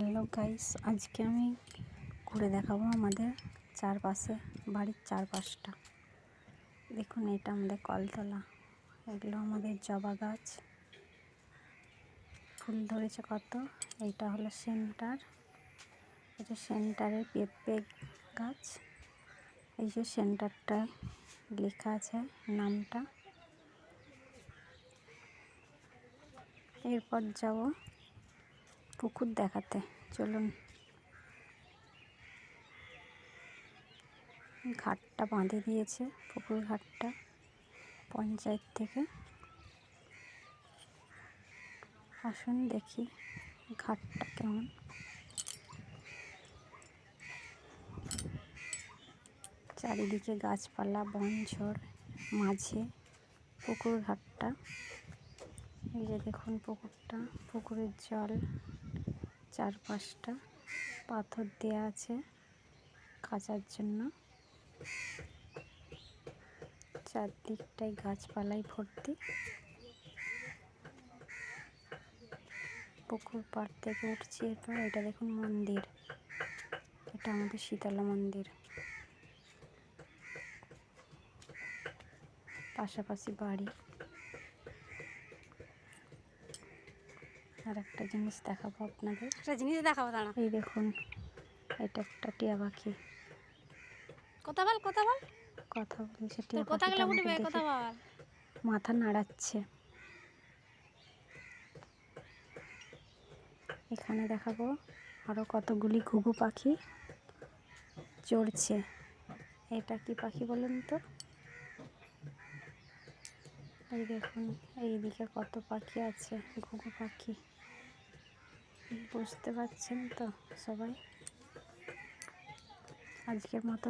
Hello guys আজকে আমি ঘুরে দেখাবো আমাদের চারপাশে, বাড়ির চারপাশটা। দেখুন, এটা আমাদের কলতলা। এগুলো আমাদের জবা গাছ। ফুল ধরেছে কত? এইটা হলো সেন্টার। এটা সেন্টারের পেঁপে গাছ। এই যে সেন্টারটায় লেখা আছে নামটা। এরপর যাব পুকুর দেখাতে, চলুন। ঘাটটা বাঁধে দিয়েছে, পুকুর ঘাটটা পঞ্চায়েত থেকে। আসুন দেখি ঘাটটা কেমন। চারিদিকে গাছপালা বনঝড় মাঝে পুকুর ঘাটটা। এই যে দেখুন পুকুরটা, পুকুরের জল। চারপাশটা পাথর দেয়া আছে কাচার জন্য। চারদিকটাই গাছপালায় ভর্তি। পুকুর পাড় থেকে উঠছি এরপর এটা দেখুন মন্দির। এটা আমাদের শীতলা মন্দির। পাশাপাশি বাড়ি। আর একটা জিনিস দেখাবো আপনাদের। একটা জিনিস দেখাবো দাঁড়া এই দেখুন এটা একটা টিয়া পাখি। কথা বল কথা বল। কথা বলছে টিয়া কথাগুলো পাখিটা উঠবে কথা বল। মাথা নাড়াচ্ছে। এখানে দেখাবো আরও কতগুলি ঘুঘু পাখি চড়ছে। এটা কি পাখি বলুন তো? এই দেখুন এইদিকে কত পাখি আছে ঘুঘু পাখি। বুঝতে পারছেন তো সবাই? আজকের মতো